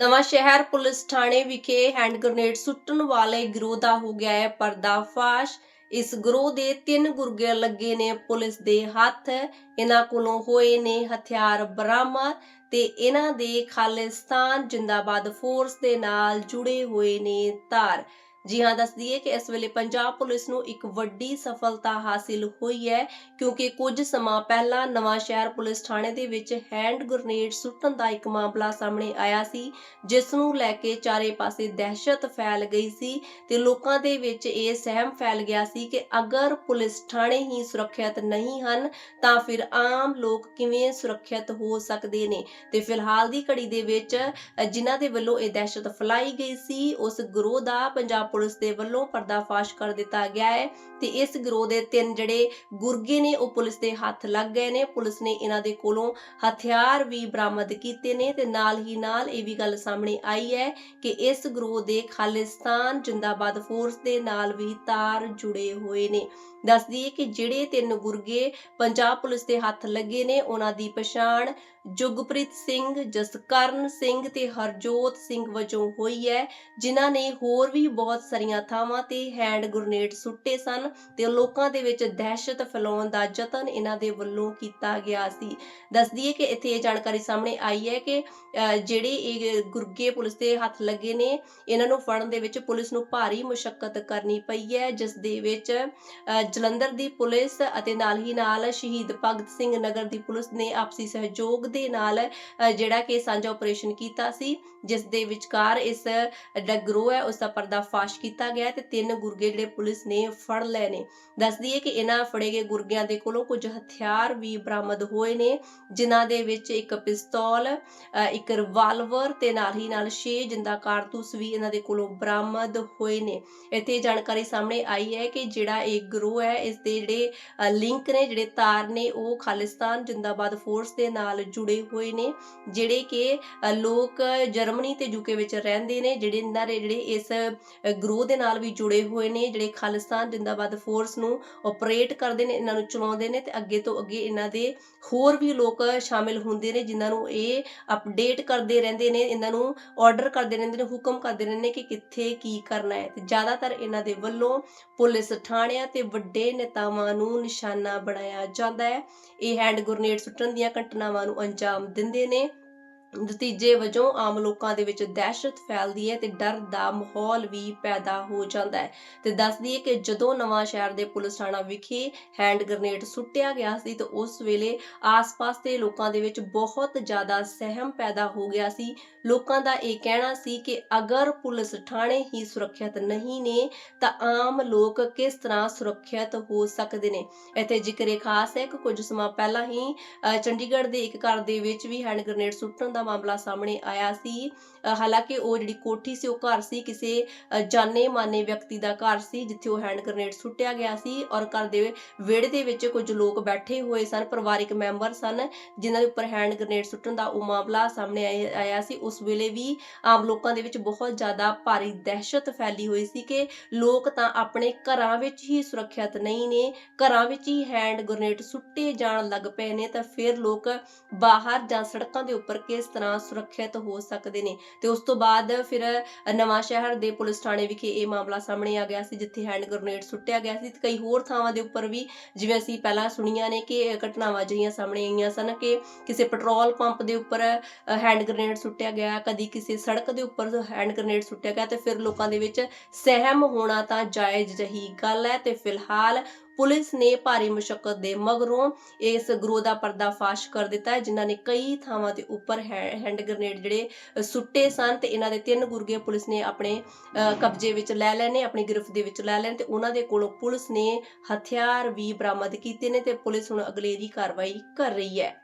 ਨਵਾਂ ਸ਼ਹਿਰ ਪੁਲਿਸ ਥਾਣੇ ਵਿਖੇ ਹੈਂਡ ਗ੍ਰਨੇਡ ਸੁੱਟਣ ਵਾਲੇ ਗਿਰੋਹ ਦਾ ਹੋ ਗਿਆ ਹੈ ਪਰਦਾਫਾਸ਼। ਇਸ ਗਰੋਹ ਦੇ ਤਿੰਨ ਗੁਰਗੇ ਲੱਗੇ ਨੇ ਪੁਲਿਸ ਦੇ ਹੱਥ। ਇਹਨਾਂ ਕੋਲੋਂ ਹੋਏ ਨੇ ਹਥਿਆਰ ਬਰਾਮਦ ਤੇ ਇਹਨਾਂ ਦੇ ਖਾਲਿਸਤਾਨ ਜਿੰਦਾਬਾਦ ਫੋਰਸ ਦੇ ਨਾਲ ਜੁੜੇ ਹੋਏ ਨੇ ਤਾਰ। ਜੀ ਹਾਂ, ਦੱਸ ਦਈਏ ਕਿ ਇਸ ਵੇਲੇ ਪੰਜਾਬ ਪੁਲਿਸ ਨੂੰ ਇੱਕ ਵੱਡੀ ਸਫਲਤਾ ਹਾਸਿਲ ਹੋਈ ਹੈ, ਕਿਉਂਕਿ ਕੁਝ ਸਮਾਂ ਪਹਿਲਾਂ ਨਵਾਂ ਸ਼ਹਿਰ ਪੁਲਿਸ ਥਾਣੇ ਦੇ ਵਿੱਚ ਹੈਂਡ ਗ੍ਰਨੇਡ ਸੁੱਟਣ ਦਾ ਇੱਕ ਮਾਮਲਾ ਸਾਹਮਣੇ ਆਇਆ ਸੀ, ਜਿਸ ਨੂੰ ਲੈ ਕੇ ਚਾਰੇ ਪਾਸੇ ਦਹਿਸ਼ਤ ਫੈਲ ਗਈ ਸੀ ਤੇ ਲੋਕਾਂ ਦੇ ਵਿੱਚ ਇਹ ਸਹਿਮ ਫੈਲ ਗਿਆ ਸੀ ਕਿ ਅਗਰ ਪੁਲਿਸ ਥਾਣੇ ਹੀ ਸੁਰੱਖਿਅਤ ਨਹੀਂ ਹਨ, ਤਾਂ ਫਿਰ ਆਮ ਲੋਕ ਕਿਵੇਂ ਸੁਰੱਖਿਅਤ ਹੋ ਸਕਦੇ ਨੇ? ਤੇ ਫਿਲਹਾਲ ਦੀ ਘੜੀ ਦੇ ਵਿੱਚ ਜਿਨ੍ਹਾਂ ਦੇ ਵੱਲੋਂ ਇਹ ਦਹਿਸ਼ਤ ਫੈਲਾਈ ਗਈ ਸੀ, ਉਸ ਗਰੋਹ ਦਾ ਪੰਜਾਬ ਪੁਲਿਸ ਦੇ ਵੱਲੋਂ ਪਰਦਾਫਾਸ਼ ਕਰ ਦਿੱਤਾ ਗਿਆ ਹੈ ਤੇ ਇਸ ਗਰੋਹ ਦੇ ਤਿੰਨ ਜਿਹੜੇ ਗੁਰਗੇ ਨੇ, ਉਹ ਪੁਲਿਸ ਦੇ ਹੱਥ ਲੱਗ ਗਏ ਨੇ। ਪੁਲਿਸ ਨੇ ਇਹਨਾਂ ਦੇ ਕੋਲੋਂ ਹਥਿਆਰ ਵੀ ਬਰਾਮਦ ਕੀਤੇ ਨੇ ਤੇ ਨਾਲ ਹੀ ਨਾਲ ਇਹ ਵੀ ਗੱਲ ਸਾਹਮਣੇ ਆਈ ਹੈ ਕਿ ਇਸ ਗਰੋਹ ਦੇ ਖਾਲਿਸਤਾਨ ਜਿੰਦਾਬਾਦ ਫੋਰਸ ਦੇ ਨਾਲ ਵੀ ਤਾਰ ਜੁੜੇ ਹੋਏ ਨੇ। ਦੱਸਦੀ ਦਈਏ ਕਿ ਜਿਹੜੇ ਤਿੰਨ ਗੁਰਗੇ ਪੰਜਾਬ ਪੁਲਿਸ ਦੇ ਹੱਥ ਲੱਗੇ ਨੇ, ਉਹਨਾਂ ਦੀ ਪਛਾਣ ਜੁਗਪ੍ਰੀਤ ਸਿੰਘ, ਜਸਕਰਨ ਸਿੰਘ ਤੇ ਹਰਜੋਤ ਸਿੰਘ ਵਜੋਂ ਹੋਈ ਹੈ, ਜਿਨ੍ਹਾਂ ਨੇ ਹੋਰ ਵੀ ਬਹੁਤ ਸਾਰੀਆਂ ਥਾਵਾਂ ਤੇ ਹੈਂਡ ਗ੍ਰਨੇਡ ਸੁੱਟੇ ਸਨ ਤੇ ਲੋਕਾਂ ਦੇ ਵਿੱਚ ਦਹਿਸ਼ਤ ਫੈਲਾਉਣ ਦਾ ਯਤਨ ਇਹਨਾਂ ਦੇ ਵੱਲੋਂ ਕੀਤਾ ਗਿਆ ਸੀ। ਦੱਸ ਦਈਏ ਕਿ ਇੱਥੇ ਇਹ ਜਾਣਕਾਰੀ ਸਾਹਮਣੇ ਆਈ ਹੈ ਕਿ ਜਿਹੜੇ ਇਹ ਗੁਰਗੇ ਪੁਲਿਸ ਦੇ ਹੱਥ ਲੱਗੇ ਨੇ, ਇਹਨਾਂ ਨੂੰ ਫੜਨ ਦੇ ਵਿੱਚ ਪੁਲਿਸ ਨੂੰ ਭਾਰੀ ਮੁਸ਼ਕਲ ਕਰਨੀ ਪਈ ਹੈ, ਜਿਸ ਦੇ ਵਿੱਚ ਜਲੰਧਰ ਦੀ ਪੁਲਿਸ ਅਤੇ ਨਾਲ ਹੀ ਨਾਲ ਸ਼ਹੀਦ ਭਗਤ ਸਿੰਘ ਨਗਰ ਦੀ ਪੁਲਿਸ ਨੇ ਆਪਸੀ ਸਹਿਯੋਗ ਦੇ ਨਾਲ ਜਿਹੜਾ ਕਿ ਸਾਂਝਾ ਆਪਰੇਸ਼ਨ ਕੀਤਾ ਸੀ, ਜਿਸ ਦੇ ਵਿਚਕਾਰ ਇਸ ਜਿਹੜਾ ਗਰੋਹ ਹੈ, ਉਸ ਦਾ ਪਰਦਾਫਾਸ਼ ਕੀਤਾ ਗਿਆ ਤੇ ਤਿੰਨ ਗੁਰਗੇ ਜਿਹੜੇ ਪੁਲਿਸ ਨੇ ਫੜ ਲਏ ਨੇ। ਦੱਸ ਦਈਏ ਕਿ ਇਹਨਾਂ ਫੜੇ ਗਏ ਗੁਰਗਿਆਂ ਦੇ ਕੋਲੋਂ ਕੁਝ ਹਥਿਆਰ ਵੀ ਬਰਾਮਦ ਹੋਏ ਨੇ, ਜਿਨ੍ਹਾਂ ਦੇ ਵਿੱਚ ਇੱਕ ਪਿਸਤੌਲ ਇੱਕ ਰਿਵਾਲਵਰ ਤੇ ਨਾਲ ਹੀ ਨਾਲ 6 ਜਿੰਦਾ ਕਾਰਤੂਸ ਵੀ ਇਹਨਾਂ ਦੇ ਕੋਲੋਂ ਬਰਾਮਦ ਹੋਏ ਨੇ। ਇੱਥੇ ਜਾਣਕਾਰੀ ਸਾਹਮਣੇ ਆਈ ਹੈ ਕਿ ਜਿਹੜਾ ਇਹ ਗਰੋਹ ਹੈ, ਇਸ ਦੇ ਜਿਹੜੇ ਲਿੰਕ ਨੇ, ਜਿਹੜੇ ਤਾਰ ਨੇ, ਉਹ ਖਾਲਿਸਤਾਨ ਜਿੰਦਾਬਾਦ ਫੋਰਸ ਦੇ ਨਾਲ ਜੁੜੇ ਹੋਏ ਨੇ, ਜਿਹੜੇ ਕਿ ਲੋਕ ਜਰਮਨੀ ਤੇ ਯੂਕੇ ਵਿੱਚ ਰਹਿੰਦੇ ਨੇ, ਜਿਹੜੇ ਇਹਨਾਂ ਦੇ, ਜਿਹੜੇ ਇਸ ਗਰੋਹ ਦੇ ਨਾਲ ਵੀ ਜੁੜੇ ਹੋਏ ਨੇ, ਜਿਹੜੇ ਖਾਲਿਸਤਾਨ ਜਿੰਦਾਬਾਦ ਫੋਰਸ ਨੂੰ ਆਪਰੇਟ ਕਰਦੇ ਨੇ, ਇਹਨਾਂ ਨੂੰ ਚਲਾਉਂਦੇ ਨੇ ਤੇ ਅੱਗੇ ਤੋਂ ਅੱਗੇ ਇਹਨਾਂ ਦੇ ਹੋਰ ਵੀ ਲੋਕ ਸ਼ਾਮਿਲ ਹੁੰਦੇ ਨੇ, ਜਿਨ੍ਹਾਂ ਨੂੰ ਇਹ ਅਪਡੇਟ ਕਰਦੇ ਰਹਿੰਦੇ ਨੇ, ਇਹਨਾਂ ਨੂੰ ਆਰਡਰ ਕਰਦੇ ਰਹਿੰਦੇ ਨੇ, ਹੁਕਮ ਕਰਦੇ ਰਹਿੰਦੇ ਨੇ ਕਿ ਕਿੱਥੇ ਕੀ ਕਰਨਾ ਹੈ। ਤੇ ਜ਼ਿਆਦਾਤਰ ਇਹਨਾਂ ਦੇ ਵੱਲੋਂ ਪੁਲਿਸ ਥਾਣਿਆਂ ਤੇ ਵੱਡੇ ਨੇਤਾਵਾਂ ਨੂੰ ਨਿਸ਼ਾਨਾ ਬਣਾਇਆ ਜਾਂਦਾ ਹੈ। ਇਹ ਹੈਂਡ ਗ੍ਰਨੇਡ ਸੁੱਟਣ ਦੀਆਂ ਘਟਨਾਵਾਂ ਨੂੰ ਅੰਜਾਮ ਦਿੰਦੇ ਨੇ। ਨਤੀਜੇ ਵਜੋਂ ਆਮ ਲੋਕਾਂ ਦੇ ਵਿੱਚ ਦਹਿਸ਼ਤ ਫੈਲਦੀ ਹੈ ਤੇ ਡਰ ਦਾ ਮਾਹੌਲ ਵੀ ਪੈਦਾ ਹੋ ਜਾਂਦਾ ਹੈ। ਤੇ ਦੱਸ ਦਈਏ ਕਿ ਜਦੋਂ ਨਵਾਂ ਸ਼ਹਿਰ ਦੇ ਪੁਲਿਸ ਥਾਣਾ ਵਿਖੇ ਹੈਂਡ ਗ੍ਰਨੇਡ ਸੁੱਟਿਆ ਗਿਆ ਸੀ, ਤਾਂ ਉਸ ਵੇਲੇ ਆਸ-ਪਾਸ ਦੇ ਲੋਕਾਂ ਦੇ ਵਿੱਚ ਬਹੁਤ ਜ਼ਿਆਦਾ ਸਹਿਮ ਪੈਦਾ ਹੋ ਗਿਆ ਸੀ। ਲੋਕਾਂ ਦਾ ਇਹ ਕਹਿਣਾ ਸੀ ਕਿ ਅਗਰ ਪੁਲਿਸ ਥਾਣੇ ਹੀ ਸੁਰੱਖਿਅਤ ਨਹੀਂ ਨੇ, ਤਾਂ ਆਮ ਲੋਕ ਕਿਸ ਤਰ੍ਹਾਂ ਸੁਰੱਖਿਅਤ ਹੋ ਸਕਦੇ ਨੇ? ਇੱਥੇ ਜ਼ਿਕਰ ਇਹ ਖਾਸ ਹੈ ਕਿ ਕੁਝ ਸਮਾਂ ਪਹਿਲਾਂ ਹੀ ਚੰਡੀਗੜ੍ਹ ਦੇ ਇੱਕ ਘਰ ਦੇ ਵਿੱਚ ਵੀ ਹੈਂਡ ਗ੍ਰਨੇਡ ਸੁੱਟਣ ਦਾ ਮਾਮਲਾ ਸਾਹਮਣੇ ਆਇਆ ਸੀ। ਹਾਲਾਂਕਿ ਉਹ ਜਿਹੜੀ ਕੋਠੀ ਸੀ, ਉਹ ਘਰ ਸੀ, ਕਿਸੇ ਜਾਣੇ ਮਾਨੇ ਵਿਅਕਤੀ ਦਾ ਘਰ ਸੀ, ਜਿੱਥੇ ਉਹ ਹੈਂਡ ਗ੍ਰਨੇਡ ਸੁੱਟਿਆ ਗਿਆ ਸੀ ਔਰ ਘਰ ਦੇ ਵਿਹੜੇ ਦੇ ਵਿੱਚ ਕੁਝ ਲੋਕ ਬੈਠੇ ਹੋਏ ਸਨ, ਪਰਿਵਾਰਿਕ ਮੈਂਬਰ ਸਨ, ਜਿਨ੍ਹਾਂ ਦੇ ਉੱਪਰ ਹੈਂਡ ਗ੍ਰਨੇਡ ਸੁੱਟਣ ਦਾ ਉਹ ਮਾਮਲਾ ਸਾਹਮਣੇ ਆਇਆ ਸੀ। ਉਸ ਵੇਲੇ ਵੀ ਆਮ ਲੋਕਾਂ ਦੇ ਵਿੱਚ ਬਹੁਤ ਜ਼ਿਆਦਾ ਭਾਰੀ ਦਹਿਸ਼ਤ ਫੈਲੀ ਹੋਈ ਸੀ ਕਿ ਲੋਕ ਤਾਂ ਆਪਣੇ ਘਰਾਂ ਵਿੱਚ ਹੀ ਸੁਰੱਖਿਅਤ ਨਹੀਂ ਨੇ, ਘਰਾਂ ਵਿੱਚ ਹੀ ਹੈਂਡ ਗ੍ਰਨੇਡ ਸੁੱਟੇ ਜਾਣ ਲੱਗ ਪਏ ਨੇ, ਤਾਂ ਫਿਰ ਲੋਕ ਬਾਹਰ ਜਾਂ ਸੜਕਾਂ ਦੇ ਉੱਪਰ ਕਿਸ ਤਰ੍ਹਾਂ ਸੁਰੱਖਿਅਤ ਹੋ ਸਕਦੇ ਨੇ। ਤੇ ਉਸ ਤੋਂ ਬਾਅਦ ਫਿਰ ਨਵਾਂ ਸ਼ਹਿਰ ਦੇ ਪੁਲਿਸ ਥਾਣੇ ਵਿਖੇ ਇਹ ਮਾਮਲਾ ਸਾਹਮਣੇ ਆ ਗਿਆ ਸੀ, ਜਿੱਥੇ ਹੈਂਡ ਗ੍ਰਨੇਡ ਸੁੱਟਿਆ ਗਿਆ ਸੀ। ਤੇ ਕਈ ਹੋਰ ਥਾਵਾਂ ਦੇ ਉੱਪਰ ਵੀ ਜਿਵੇਂ ਅਸੀਂ ਪਹਿਲਾਂ ਸੁਣੀਆਂ ਨੇ ਕਿ ਘਟਨਾਵਾਂ ਜਿਹੀਆਂ ਸਾਹਮਣੇ ਆਈਆਂ ਸਨ ਕਿ ਕਿਸੇ ਪੈਟਰੋਲ ਪੰਪ ਦੇ ਉੱਪਰ ਹੈਂਡ ਗ੍ਰਨੇਡ ਸੁੱਟਿਆ ਗਿਆ, ਕਦੀ ਕਿਸੇ ਸੜਕ ਦੇ ਉੱਪਰ ਹੈਂਡ ਗ੍ਰਨੇਡ ਸੁੱਟਿਆ ਗਿਆ ਤੇ ਫਿਰ ਲੋਕਾਂ ਦੇ ਵਿੱਚ ਸਹਿਮ ਹੋਣਾ ਤਾਂ ਜਾਇਜ਼ ਜਹੀ ਗੱਲ ਹੈ। ਤੇ ਫਿਲਹਾਲ ਪੁਲਿਸ ਨੇ ਭਾਰੀ ਮੁਸ਼ਕਲ ਦੇ ਮਗਰੋਂ ਇਸ ਗਰੋਹ ਦਾ ਪਰਦਾਫਾਸ਼ ਕਰ ਦਿੱਤਾ ਹੈ ਜਿਨ੍ਹਾਂ ਨੇ ਕਈ ਥਾਵਾਂ ਦੇ ਉੱਪਰ ਹੈ- ਹੈਂਡ ਗ੍ਰਨੇਡ ਜਿਹੜੇ ਸੁੱਟੇ ਸਨ ਤੇ ਇਹਨਾਂ ਦੇ ਤਿੰਨ ਗੁਰਗੇ ਪੁਲਿਸ ਨੇ ਆਪਣੇ ਅ, ਕਬਜ਼ੇ ਵਿੱਚ ਲੈ ਲਏ ਨੇ ਆਪਣੀ ਗ੍ਰਿਫਤ ਦੇ ਵਿੱਚ ਲੈ ਲਏ ਤੇ ਉਹਨਾਂ ਦੇ ਕੋਲੋਂ ਪੁਲਿਸ ਨੇ ਹਥਿਆਰ ਵੀ ਬਰਾਮਦ ਕੀਤੇ ਨੇ ਤੇ ਪੁਲਿਸ ਹੁਣ ਅਗਲੇਰੀ ਕਾਰਵਾਈ ਕਰ ਰਹੀ ਹੈ।